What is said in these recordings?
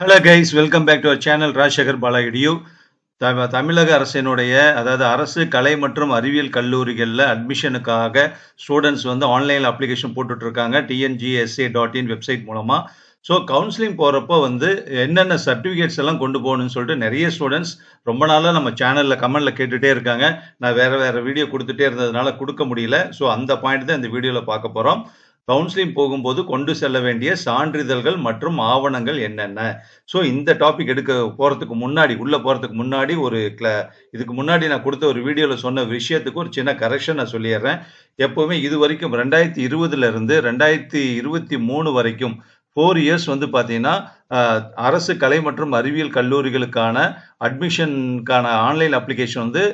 Hello guys welcome back to our channel Rajasekar பாலாகிடியூ த தமிழக அரசினுடைய அதாவது அரசு கலை மற்றும் அறிவியல் கல்லூரிகளில் அட்மிஷனுக்காக ஸ்டூடெண்ட்ஸ் வந்து ஆன்லைனில் அப்ளிகேஷன் போட்டுட்ருக்காங்க டிஎன்ஜிஎஸ்ஏ டாட் இன் வெப்சைட் மூலமாக ஸோ கவுன்சிலிங் போகிறப்போ வந்து என்னென்ன சர்டிஃபிகேட்ஸ் எல்லாம் கொண்டு போகணும்னு சொல்லிட்டு நிறைய ஸ்டூடெண்ட்ஸ் ரொம்ப நாளாக நம்ம சேனலில் கமெண்டில் கேட்டுகிட்டே இருக்காங்க. நான் வேறு வேறு வீடியோ கொடுத்துட்டே இருந்ததுனால கொடுக்க முடியல. ஸோ அந்த பாயிண்ட் தான் இந்த வீடியோவில் பார்க்க போகிறோம் கவுன்சிலிங் போகும்போது கொண்டு செல்ல வேண்டிய சான்றிதழ்கள் மற்றும் ஆவணங்கள் என்னென்ன? ஸோ இந்த டாபிக் எடுக்க போகிறதுக்கு முன்னாடி உள்ளே போகிறதுக்கு முன்னாடி ஒரு கிள இதுக்கு முன்னாடி நான் கொடுத்த ஒரு வீடியோவில் சொன்ன விஷயத்துக்கு ஒரு சின்ன கரெக்ஷன் நான் சொல்லிடுறேன். எப்போவுமே இது வரைக்கும் ரெண்டாயிரத்தி இருபதுலேருந்து ரெண்டாயிரத்தி இருபத்தி மூணு வரைக்கும் ஃபோர் இயர்ஸ் வந்து பார்த்தீங்கன்னா அரசு கலை மற்றும் அறிவியல் கல்லூரிகளுக்கான அட்மிஷனுக்கான ஆன்லைன் அப்ளிகேஷன் வந்து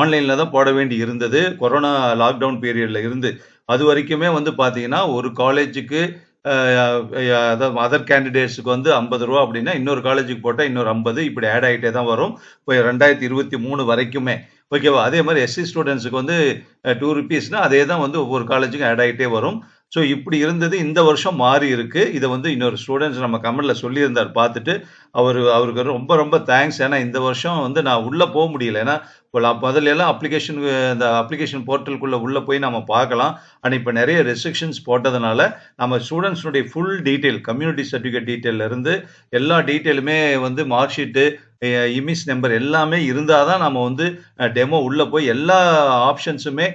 ஆன்லைனில் தான் போட வேண்டி இருந்தது. கொரோனா லாக்டவுன் பீரியடில் இருந்து. அது வரைக்குமே வந்து பார்த்தீங்கன்னா ஒரு காலேஜுக்கு அதாவது அதர் கேண்டிடேட்ஸுக்கு வந்து ஐம்பது ரூபா அப்படின்னா இன்னொரு காலேஜுக்கு போட்டால் இன்னொரு ஐம்பது. இப்படி ஆட் ஆகிட்டே தான் வரும். இப்போ ரெண்டாயிரத்தி இருபத்தி மூணு வரைக்குமே. ஓகேவா அதே மாதிரி எஸ்சி ஸ்டூடெண்ட்ஸுக்கு வந்து டூ ருபீஸ்னால் அதே தான் வந்து ஒவ்வொரு காலேஜுக்கும் ஆட் ஆகிட்டே வரும். ஸோ இப்படி இருந்தது இந்த வருஷம் மாறி இருக்கு. இதை வந்து இன்னொரு ஸ்டூடெண்ட்ஸ் நம்ம கமெண்ட்ல சொல்லியிருந்தார் பார்த்துட்டு அவர் அவருக்கு ரொம்ப ரொம்ப தேங்க்ஸ் ஏன்னா இந்த வருஷம் வந்து நான் உள்ளே போக முடியல. ஏன்னா இப்போ முதல்ல எல்லாம் அப்ளிகேஷன் இந்த அப்ளிகேஷன் போர்ட்டலுக்குள்ளே உள்ளே போய் நம்ம பார்க்கலாம். ஆனால் இப்போ நிறைய ரெஸ்ட்ரிக்ஷன்ஸ் போட்டதுனால நம்ம ஸ்டூடெண்ட்ஸுடைய ஃபுல் டீட்டெயில் கம்யூனிட்டி சர்டிஃபிகேட் டீட்டெயிலிருந்து எல்லா டீட்டெயிலுமே வந்து மார்க் ஷீட்டு இமிஸ் நம்பர் எல்லாமே இருந்தால் தான் நம்ம வந்து டெமோ உள்ளே போய் எல்லா ஆப்ஷன்ஸுமே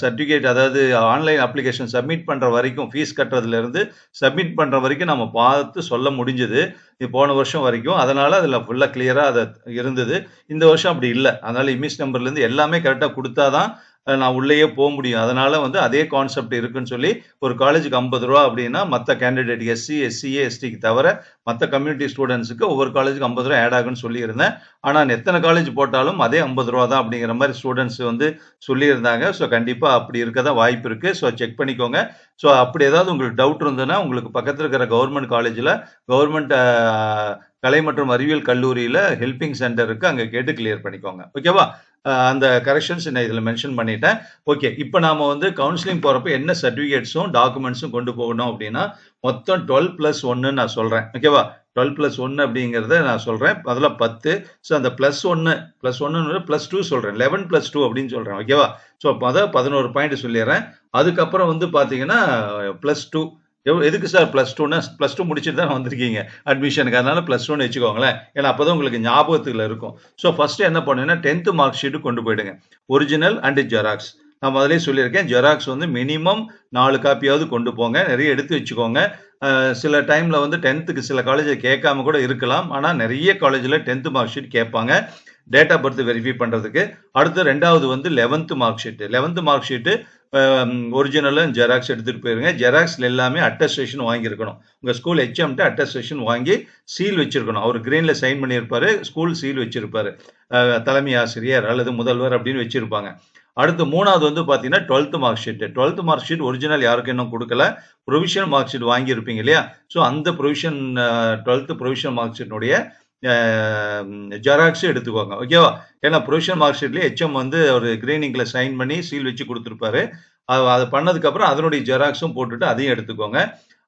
சர்டிஃபிகேட் அதாவது ஆன்லைன் அப்ளிகேஷன் சப்மிட் பண்ணுற வரைக்கும் ஃபீஸ் கட்டுறதுலேருந்து சப்மிட் பண்ணுற வரைக்கும் நம்ம பார்த்து சொல்ல முடிஞ்சது. இது போன வருஷம் வரைக்கும். அதனால் அதில் ஃபுல்லாக கிளியராக அதை இருந்தது. இந்த வருஷம் அப்படி இல்லை. அதனால் இமிஸ் நம்பர்லேருந்து எல்லாமே கரெக்டாக கொடுத்தா தான் நான் உள்ளேயே போக முடியும். அதனால வந்து அதே கான்செப்ட் இருக்குன்னு சொல்லி ஒரு காலேஜுக்கு ஐம்பது ரூபா அப்படின்னா மற்ற கேண்டிடேட் எஸ்சி எஸ்சிஏ எஸ்டிக்கு தவிர மற்ற கம்யூனிட்டி ஸ்டூடெண்ட்ஸுக்கு ஒவ்வொரு காலேஜுக்கு ஐம்பது ரூபா ஆட் ஆகுன்னு சொல்லியிருந்தேன். ஆனால் எத்தனை காலேஜ் போட்டாலும் அதே ஐம்பது ரூபா தான் அப்படிங்கிற மாதிரி ஸ்டூடெண்ட்ஸ் வந்து சொல்லியிருந்தாங்க. ஸோ கண்டிப்பாக அப்படி இருக்க தான் வாய்ப்பு இருக்குது ஸோ செக் பண்ணிக்கோங்க. ஸோ அப்படி ஏதாவது உங்களுக்கு டவுட் இருந்ததுன்னா உங்களுக்கு பக்கத்தில் இருக்கிற கவர்மெண்ட் காலேஜில் கவர்மெண்ட் கலை மற்றும் அறிவியல் கல்லூரியில் ஹெல்பிங் சென்டர் இருக்குது அங்கே கேட்டு கிளியர் பண்ணிக்கோங்க. ஓகேவா அந்த கரெக்ஷன்ஸ் நான் இதில் மென்ஷன் பண்ணிட்டேன். ஓகே இப்போ நாம் வந்து கவுன்சிலிங் போகிறப்ப என்ன சர்டிஃபிகேட்ஸும் டாக்குமெண்ட்ஸும் கொண்டு போகணும் அப்படின்னா மொத்தம் டுவெல் ப்ளஸ் ஒன்னு நான் சொல்கிறேன் ஓகேவா டுவெல் ப்ளஸ் ஒன்று அப்படிங்கிறத நான் சொல்கிறேன் அதில் பத்து. ஸோ அந்த ப்ளஸ் ஒன்று ப்ளஸ் ஒன்று ப்ளஸ் டூ சொல்கிறேன் லெவன் ப்ளஸ் டூ அப்படின்னு சொல்கிறேன் ஓகேவா ஸோ அதை பதினோரு பாயிண்ட் சொல்லிடுறேன். அதுக்கப்புறம் வந்து பார்த்தீங்கன்னா ப்ளஸ் டூ எவ்வளோ எதுக்கு சார் ப்ளஸ் டூனா ப்ளஸ் டூ முடிச்சுட்டு தான் வந்திருக்கீங்க? அட்மிஷனுக்கு அதனால ப்ளஸ் டூன்னு வச்சுக்கோங்களேன். ஏன்னா அப்போ தான் உங்களுக்கு ஞாபகத்தில் இருக்கும். ஸோ ஃபஸ்ட்டு என்ன பண்ணுன்னா டென்த்து மார்க் ஷீட்டு கொண்டு போயிடுங்க. ஒரிஜினல் அண்ட் ஜெராக்ஸ் நான் முதலே சொல்லியிருக்கேன் ஜெராக்ஸ் வந்து மினிமம் நாலு காப்பியாவது கொண்டு போங்க. நிறைய எடுத்து வச்சுக்கோங்க. சில டைமில் வந்து டென்த்துக்கு சில காலேஜில் கேட்காம கூட இருக்கலாம். ஆனால் நிறைய காலேஜில் டென்த்து மார்க் ஷீட் கேட்பாங்க. டேட் ஆஃப் பர்த் வெரிஃபை பண்ணுறதுக்கு அடுத்து ரெண்டாவது வந்து eleventh mark sheet eleventh mark sheet ஒரிஜினலும் xerox எடுத்துகிட்டு போயிருங்க. ஜெராக்ஸில் எல்லாமே அட்டஸ்டேஷன் வாங்கியிருக்கணும். உங்கள் ஸ்கூல் ஹெச்எம்கிட்ட அட்டஸ்டேஷன் வாங்கி சீல் வச்சிருக்கணும். அவர் கிரீனில் சைன் பண்ணியிருப்பாரு ஸ்கூல் சீல் வச்சிருப்பாரு. தலைமை ஆசிரியர் அல்லது முதல்வர் அப்படின்னு வச்சிருப்பாங்க. அடுத்து மூணாவது வந்து பார்த்தீங்கன்னா twelfth mark sheet twelfth mark sheet original யாருக்கும் இன்னும் கொடுக்கல? ப்ரொவிஷனல் மார்க் ஷீட் வாங்கியிருப்பீங்க இல்லையா? ஸோ அந்த ப்ரொவிஷன் டுவெல்த் ப்ரொவிஷனல் மார்க் ஷீட்னுடைய ஜெராக்ஸும் எடுத்துக்கோங்க. ஓகேவா ஏன்னா ப்ரொவிஷன் மார்க் ஷீட்லேயே ஹெச்எம் வந்து ஒரு கிரீனிங்கில் சைன் பண்ணி சீல் வச்சு கொடுத்துருப்பாரு. அது அதை பண்ணதுக்கப்புறம் அதனுடைய ஜெராக்ஸும் போட்டுட்டு அதையும் எடுத்துக்கோங்க.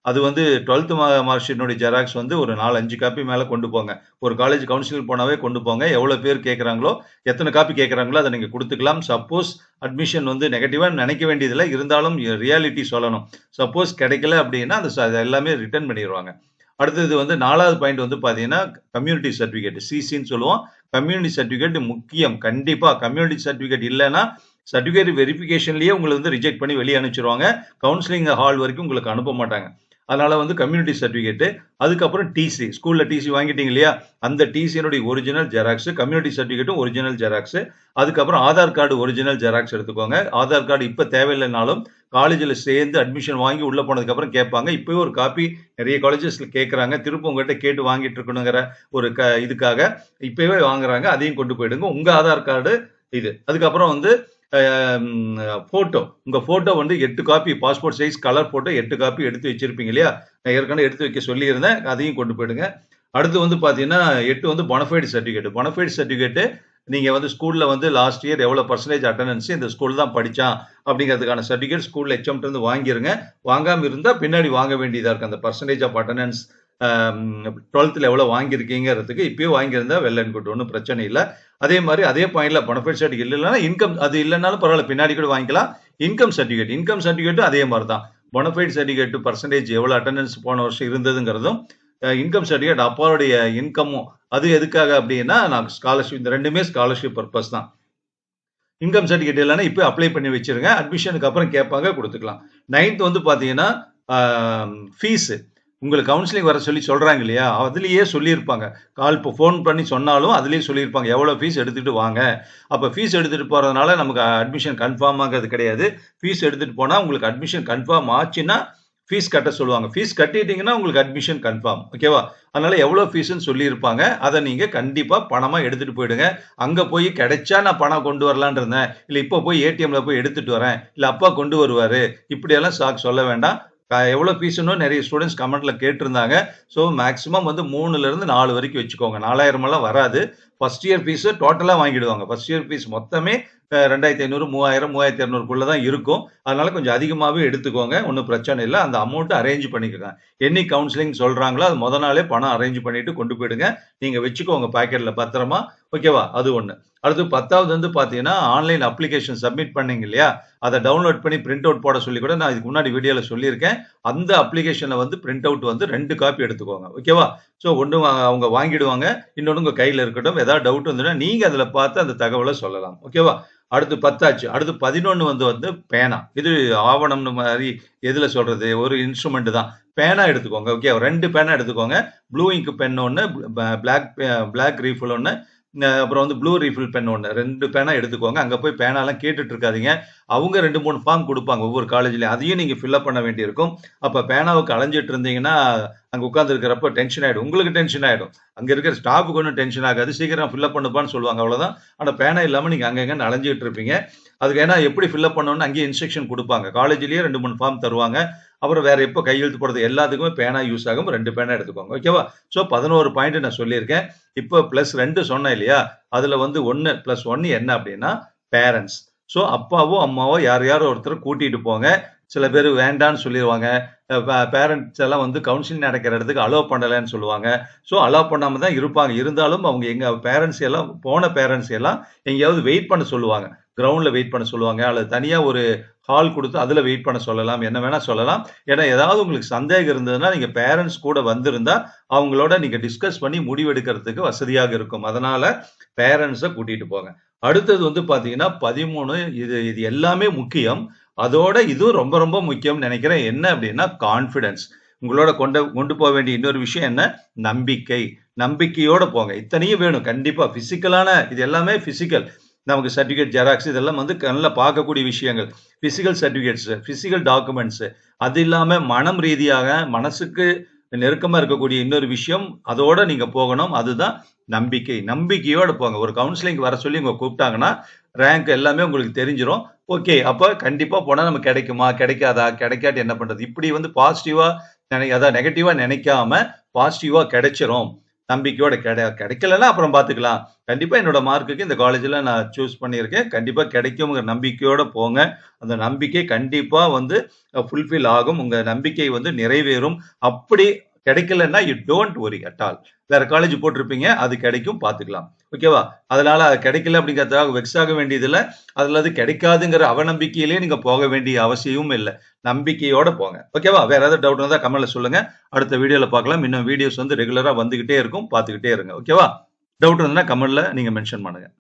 அது வந்து டுவெல்த் மார்க் ஷீட்னுடைய ஜெராக்ஸ் வந்து ஒரு நாலு அஞ்சு காப்பி மேலே கொண்டு போங்க. ஒரு காலேஜ் கவுன்சிலிங் போனாவே கொண்டு போங்க. எவ்வளோ பேர் கேட்குறாங்களோ எத்தனை காப்பி கேட்குறாங்களோ அதை நீங்கள் கொடுத்துக்கலாம். சப்போஸ் அட்மிஷன் வந்து நெகட்டிவாக நினைக்க வேண்டியதில்லை. இருந்தாலும் ரியாலிட்டி சொல்லணும். சப்போஸ் கிடைக்கல அப்படின்னா அந்த அது எல்லாமே ரிட்டர்ன் பண்ணிடுவாங்க அடுத்தது வந்து நாலாவது பாயிண்ட் வந்து பார்த்தீங்கன்னா கம்யூனிட்டி சர்டிஃபிகேட் சிசின்னு சொல்லுவோம். கம்யூனிட்டி சர்டிஃபிகேட் முக்கியம். கண்டிப்பாக கம்யூனிட்டி சர்டிஃபிகேட் இல்லைன்னா சர்டிஃபிகேட் வெரிஃபிகேஷன்லேயே உங்களை வந்து ரிஜெக்ட் பண்ணி வெளியே அனுப்பிச்சிருவாங்க. கவுன்சிலிங் ஹால் வரைக்கும் உங்களுக்கு அனுப்ப மாட்டாங்க. அதனால வந்து கம்யூனிட்டி சர்டிஃபிகேட்டு அதுக்கப்புறம் டிசி ஸ்கூலில் டிசி வாங்கிட்டீங்க இல்லையா? அந்த டிசியினுடைய ஒரிஜினல் ஜெராக்ஸ் கம்யூனிட்டி சர்டிஃபிகேட்டும் ஒரிஜினல் ஜெராக்ஸ் அதுக்கப்புறம் ஆதார் கார்டு ஒரிஜினல் ஜெராக்ஸ் எடுத்துக்கோங்க. ஆதார் கார்டு இப்போ தேவையில்லைனாலும் காலேஜில் சேர்ந்து அட்மிஷன் வாங்கி உள்ளே போனதுக்கப்புறம் கேட்பாங்க. இப்போயும் ஒரு காப்பி நிறைய காலேஜஸில் கேட்குறாங்க. திரும்ப உங்கள்கிட்ட கேட்டு வாங்கிட்டு இருக்கணுங்கிற ஒரு க இதுக்காக இப்போவே வாங்குறாங்க. அதையும் கொண்டு போயிடுங்க. உங்கள் ஆதார் கார்டு இது. அதுக்கப்புறம் வந்து ஃபோட்டோ உங்கள் ஃபோட்டோ வந்து எட்டு copy passport size colour photo எட்டு காப்பி எடுத்து வச்சுருப்பீங்க இல்லையா? நான் ஏற்கனவே எடுத்து வைக்க சொல்லியிருந்தேன். அதையும் கொண்டு போயிடுங்க. அடுத்து வந்து பார்த்தீங்கன்னா எட்டு வந்து பொனஃபைடு சர்டிஃபிகேட் பொனஃபைடு சர்டிஃபிகேட்டு நீங்கள் வந்து ஸ்கூலில் வந்து லாஸ்ட் இயர் எவ்வளோ பர்சன்டேஜ் அட்டண்டன்ஸ் இந்த ஸ்கூல் தான் படித்தான் அப்படிங்கிறதுக்கான சர்டிஃபிகேட் ஸ்கூலில் எச்எம்ட்டு வாங்கிருங்க. வாங்காமல் இருந்தால் பின்னாடி வாங்க வேண்டியதாக இருக்குது அந்த பர்சன்டேஜ் ஆஃப் அட்டண்டன்ஸ் டுவெல்த்தில் எவ்வளோ வாங்கியிருக்கீங்கிறதுக்கு இப்பயே வாங்கியிருந்தா வெல் அண்ட் குட் ஒன்றும் பிரச்சனை இல்லை. அதே மாதிரி அதே பாயிண்ட்ல பெனிஃபிட் சர்டிஃபிகேட் இல்லைன்னா இன்கம் அது இல்லைனாலும் பரவாயில்ல பின்னாடி கூட வாங்கிக்கலாம். இன்கம் சர்டிஃபிகேட் இன்கம் சர்டிஃபிகேட்டும் அதே மாதிரி தான் பொனஃபைட் சர்டிஃபிகேட் பர்சன்டேஜ் எவ்வளோ அட்டண்டன்ஸ் போன வருஷம் இருந்ததுங்கிறதும் இன்கம் சர்டிஃபிகேட் அப்பாவுடைய இன்கமும் அது எதுக்காக அப்படின்னா நான் ஸ்காலர்ஷிப் இந்த ரெண்டுமே ஸ்காலர்ஷிப் பர்பஸ் தான். இன்கம் சர்டிஃபிகேட் இல்லைன்னா இப்போ அப்ளை பண்ணி வச்சிருங்க. அட்மிஷனுக்கு அப்புறம் கேட்பாங்க கொடுத்துக்கலாம். நைன்த் வந்து பார்த்தீங்கன்னா ஃபீஸு உங்களுக்கு கவுன்சிலிங் வர சொல்லி சொல்கிறாங்க இல்லையா? அதுலேயே சொல்லியிருப்பாங்க. கால் இப்போ ஃபோன் பண்ணி சொன்னாலும் அதுலேயே சொல்லியிருப்பாங்க. எவ்வளோ ஃபீஸ் எடுத்துகிட்டு வாங்க? அப்போ ஃபீஸ் எடுத்துகிட்டு போகிறதுனால நமக்கு அட்மிஷன் கன்ஃபார்மாகிறது கிடையாது. ஃபீஸ் எடுத்துகிட்டு போனால் உங்களுக்கு அட்மிஷன் கன்ஃபார்ம் ஆச்சுன்னா ஃபீஸ் கட்ட சொல்லுவாங்க. ஃபீஸ் கட்டிட்டீங்கன்னா உங்களுக்கு அட்மிஷன் கன்ஃபார்ம் ஓகேவா அதனால எவ்வளோ ஃபீஸ்ன்னு சொல்லியிருப்பாங்க. அதை நீங்கள் கண்டிப்பாக பணமாக எடுத்துகிட்டு போயிடுங்க. அங்கே போய் கிடைச்சா நான் பணம் கொண்டு வரலான் இருந்தேன். இல்லை இப்போ போய் ஏடிஎம்ல போய் எடுத்துகிட்டு வரேன். இல்லை அப்பா கொண்டு வருவார். இப்படியெல்லாம் சாக் சொல்ல வேண்டாம். எவ்வளோ ஃபீஸ்னு நிறைய ஸ்டூடெண்ட்ஸ் கமெண்ட்ல கேட்டிருந்தாங்க. ஸோ மேக்ஸிமம் வந்து மூணுலேருந்து நாலு வரைக்கும் வச்சுக்கோங்க. நாலாயிரமெல்லாம் வராது. ஃபர்ஸ்ட் இயர் ஃபீஸு டோட்டலாக வாங்கிடுவாங்க. ஃபர்ஸ்ட் இயர் ஃபீஸ் மொத்தமே ரெண்டாயிரத்தி ஐநூறு மூவாயிரம் மூவாயிரத்தி இரநூறுக்குள்ள தான் இருக்கும். அதனால கொஞ்சம் அதிகமாகவே எடுத்துக்கோங்க. ஒன்றும் பிரச்சனை இல்லை. அந்த அமௌண்ட்டை அரேஞ்ச் பண்ணிக்கோங்க. என்னி கவுன்சிலிங் சொல்கிறாங்களோ அது முத நாளே பணம் அரேஞ்ச் பண்ணிட்டு கொண்டு போயிடுங்க. நீங்கள் வச்சுக்கோங்க பாக்கெட்டில் பத்திரமா. ஓகேவா? அது ஒன்று அடுத்து பத்தாவது வந்து பார்த்தீங்கன்னா ஆன்லைன் அப்ளிகேஷன் சப்மிட் பண்ணீங்க இல்லையா? அதை டவுன்லோட் பண்ணி பிரிண்ட் அவுட் போட சொல்லி கூட நான் இதுக்கு முன்னாடி வீடியோவில் சொல்லியிருக்கேன். அந்த அப்ளிகேஷனில் வந்து பிரிண்ட் அவுட் வந்து ரெண்டு காப்பி எடுத்துக்கோங்க. ஓகேவா? ஸோ ஒன்று அவங்க வாங்கிடுவாங்க. இன்னொன்று உங்கள் கையில் இருக்கட்டும். ஏதாவது டவுட் வந்துன்னா நீங்கள் அதில் பார்த்து அந்த தகவலை சொல்லலாம். ஓகேவா? அடுத்து பத்தாச்சு. அடுத்து பதினொன்று வந்து வந்து பேனா. இது ஆவணம்னு மாதிரி எதில் சொல்கிறது ஒரு இன்ஸ்ட்ருமெண்ட் தான். பேனா எடுத்துக்கோங்க. ஓகே ரெண்டு பேனா எடுத்துக்கோங்க. ப்ளூ இங்க் பென் ஒன்று பிளாக் பிளாக் ரீஃபில் ஒன்று அப்புறம் வந்து ப்ளூ ரீஃபில் பென் ஒன்று ரெண்டு பேனா எடுத்துக்கோங்க. அங்கே போய் பேனாலாம் கேட்டுட்டு இருக்காதீங்க அவங்க ரெண்டு மூணு ஃபார்ம் கொடுப்பாங்க ஒவ்வொரு காலேஜ்லையும் அதையும் நீங்கள் ஃபில்அப் பண்ண வேண்டியிருக்கும். அப்போ பேனாவுக்கு அலைஞ்சிட்டு இருந்தீங்கன்னா அங்கே உட்காந்துருக்கிறப்ப டென்ஷன் ஆகிடும் உங்களுக்கு டென்ஷன் ஆகிடும் அங்கே இருக்கிற ஸ்டாஃபுக்கு ஒன்றும் டென்ஷன் ஆகாது. சீக்கிரம் ஃபில்அப் பண்ணுப்பான்னு சொல்லுவாங்க. அவ்வளோதான் ஆனால் பேனா இல்லாமல் நீங்கள் அங்கங்கே அலைஞ்சிட்டு இருப்பீங்க அதுக்கு ஏன்னா எப்படி ஃபில்அப் பண்ணணும்னு அங்கேயே இன்ஸ்ட்ரக்ஷன் கொடுப்பாங்க. காலேஜ்லேயே ரெண்டு மூணு ஃபார்ம் தருவாங்க. அப்புறம் வேற எப்போ கையெழுத்து போடுறது எல்லாத்துக்குமே பேனா யூஸ் ஆகும் ரெண்டு பேனா எடுத்துக்கோங்க. ஓகேவா ஸோ பதினோரு பாயிண்ட் நான் சொல்லியிருக்கேன். இப்போ ப்ளஸ் ரெண்டு சொன்னேன் இல்லையா? அதில் வந்து ஒன்று ப்ளஸ் ஒன்று என்ன அப்படின்னா பேரண்ட்ஸ் ஸோ அப்பாவோ அம்மாவோ யார் யாரோ ஒருத்தர் கூட்டிகிட்டு போங்க. சில பேர் வேண்டான்னு சொல்லிடுவாங்க பேரண்ட்ஸ் எல்லாம் வந்து கவுன்சிலிங் நடக்கிற இடத்துக்கு அலோவ் பண்ணலைன்னு சொல்லுவாங்க. ஸோ அலோவ் பண்ணாமல் தான் இருப்பாங்க. இருந்தாலும் அவங்க எங்கள் பேரண்ட்ஸ் எல்லாம் போன பேரண்ட்ஸ் எல்லாம் எங்கேயாவது வெயிட் பண்ண சொல்லுவாங்க. கிரவுண்டில் வெயிட் பண்ண சொல்லுவாங்க. அல்லது தனியாக ஒரு ஹால் கொடுத்து அதில் வெயிட் பண்ண சொல்லலாம். என்ன வேணால் சொல்லலாம். ஏன்னா ஏதாவது உங்களுக்கு சந்தேகம் இருந்ததுன்னா நீங்கள் பேரண்ட்ஸ் கூட வந்திருந்தால் அவங்களோட நீங்கள் டிஸ்கஸ் பண்ணி முடிவெடுக்கிறதுக்கு வசதியாக இருக்கும். அதனால் பேரண்ட்ஸை கூட்டிகிட்டு போங்க. அடுத்தது வந்து பார்த்தீங்கன்னா பதிமூணு இது இது எல்லாமே முக்கியம். அதோட இதுவும் ரொம்ப ரொம்ப முக்கியம் நினைக்கிறேன். என்ன அப்படின்னா கான்ஃபிடன்ஸ் உங்களோட கொண்டு கொண்டு போக வேண்டிய இன்னொரு விஷயம் என்ன? நம்பிக்கை. நம்பிக்கையோட போங்க. இத்தனையும் வேணும். கண்டிப்பா பிசிக்கலான இது எல்லாமே பிசிக்கல் நமக்கு சர்டிஃபிகேட் ஜெராக்ஸ் இதெல்லாம் வந்து கண்ணில் பார்க்கக்கூடிய விஷயங்கள். பிசிக்கல் சர்டிஃபிகேட்ஸ் பிசிக்கல் டாக்குமெண்ட்ஸ் அது இல்லாமல் மனம் ரீதியாக மனசுக்கு நெருக்கமாக இருக்கக்கூடிய இன்னொரு விஷயம் அதோட நீங்கள் போகணும். அதுதான் நம்பிக்கை. நம்பிக்கையோட போங்க. ஒரு கவுன்சிலிங் வர சொல்லி உங்க கூப்பிட்டாங்கன்னா ரேங்க் எல்லாமே உங்களுக்கு தெரிஞ்சிடும் ஓகே அப்போ கண்டிப்பாக போனால் நமக்கு கிடைக்குமா? கிடைக்காதா? கிடைக்காட்டி என்ன பண்ணுறது இப்படி வந்து பாசிட்டிவாக நினை அதான் நெகட்டிவாக நினைக்காம பாசிட்டிவா கிடைச்சிரும். நம்பிக்கையோட கிடை கிடைக்கலன்னா அப்புறம் பார்த்துக்கலாம் கண்டிப்பாக என்னோட மார்க்குக்கு இந்த காலேஜில் நான் சூஸ் பண்ணியிருக்கேன். கண்டிப்பாக கிடைக்குங்கிற நம்பிக்கையோட போங்க. அந்த நம்பிக்கை கண்டிப்பாக வந்து ஃபுல்ஃபில் ஆகும். உங்கள் நம்பிக்கை வந்து நிறைவேறும். அப்படி கிடைக்கலன்னா you don't worry at all வேற காலேஜ் போட்டிருப்பீங்க அது கிடைக்கும் பார்த்துக்கலாம் ஓகேவா? அதனால அது கிடைக்கல அப்படிங்கிறதுக்காக வெக்ஸ் ஆக வேண்டியதில்லை. அதில் அது கிடைக்காதுங்கிற அவநம்பிக்கையிலேயே நீங்க போக வேண்டிய அவசியமும் இல்லை. நம்பிக்கையோட போங்க. ஓகேவா? வேற ஏதாவது டவுட் இருந்தால் கமெண்ட்ல சொல்லுங்க. அடுத்த வீடியோல பார்க்கலாம். இன்னும் வீடியோஸ் வந்து ரெகுலரா வந்துகிட்டே இருக்கும். பார்த்துக்கிட்டே இருங்க. ஓகேவா? டவுட் இருந்தால் கமெண்ட்ல நீங்க மென்ஷன் பண்ணுங்க.